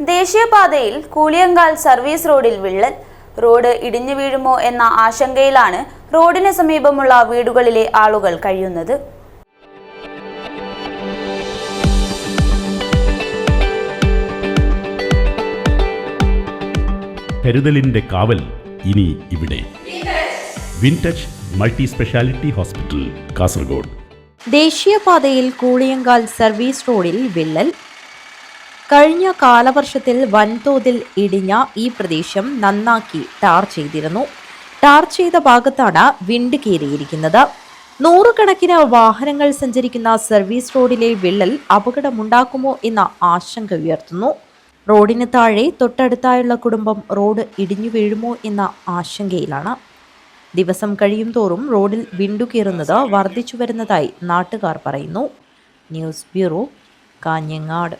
ദേശീയപാതയിൽ കൂളിയങ്കാൽ സർവീസ് റോഡിൽ വിള്ളൽ. റോഡ് ഇടിഞ്ഞു വീഴുമോ എന്ന ആശങ്കയിലാണ് റോഡിന് സമീപമുള്ള വീടുകളിലെ ആളുകൾ കഴിയുന്നത്. കരുതലിന്റെ കാവൽ ഇനി ഇവിടെ. Wintouch multi speciality hospital Kasaragod. ദേശീയപാതയിൽ കൂളിയങ്കാൽ സർവീസ് റോഡിൽ വിള്ളൽ. കഴിഞ്ഞ കാലവർഷത്തിൽ വൻതോതിൽ ഇടിഞ്ഞ ഈ പ്രദേശം നന്നാക്കി ടാർ ചെയ്തിരുന്നു. ടാർ ചെയ്ത ഭാഗത്താണ് വിണ്ട് കീറിയിരിക്കുന്നത് നൂറുകണക്കിന് വാഹനങ്ങൾ സഞ്ചരിക്കുന്ന സർവീസ് റോഡിലെ വിള്ളൽ അപകടമുണ്ടാക്കുമോ എന്ന ആശങ്ക ഉയർത്തുന്നു. റോഡിന് താഴെ തൊട്ടടുത്തായുള്ള കുടുംബം റോഡ് ഇടിഞ്ഞു വീഴുമോ എന്ന ആശങ്കയിലാണ്. ദിവസം കഴിയും തോറും റോഡിൽ വിണ്ടുകീറുന്നത് വർദ്ധിച്ചു വരുന്നതായി നാട്ടുകാർ പറയുന്നു. News bureau Kanhangad.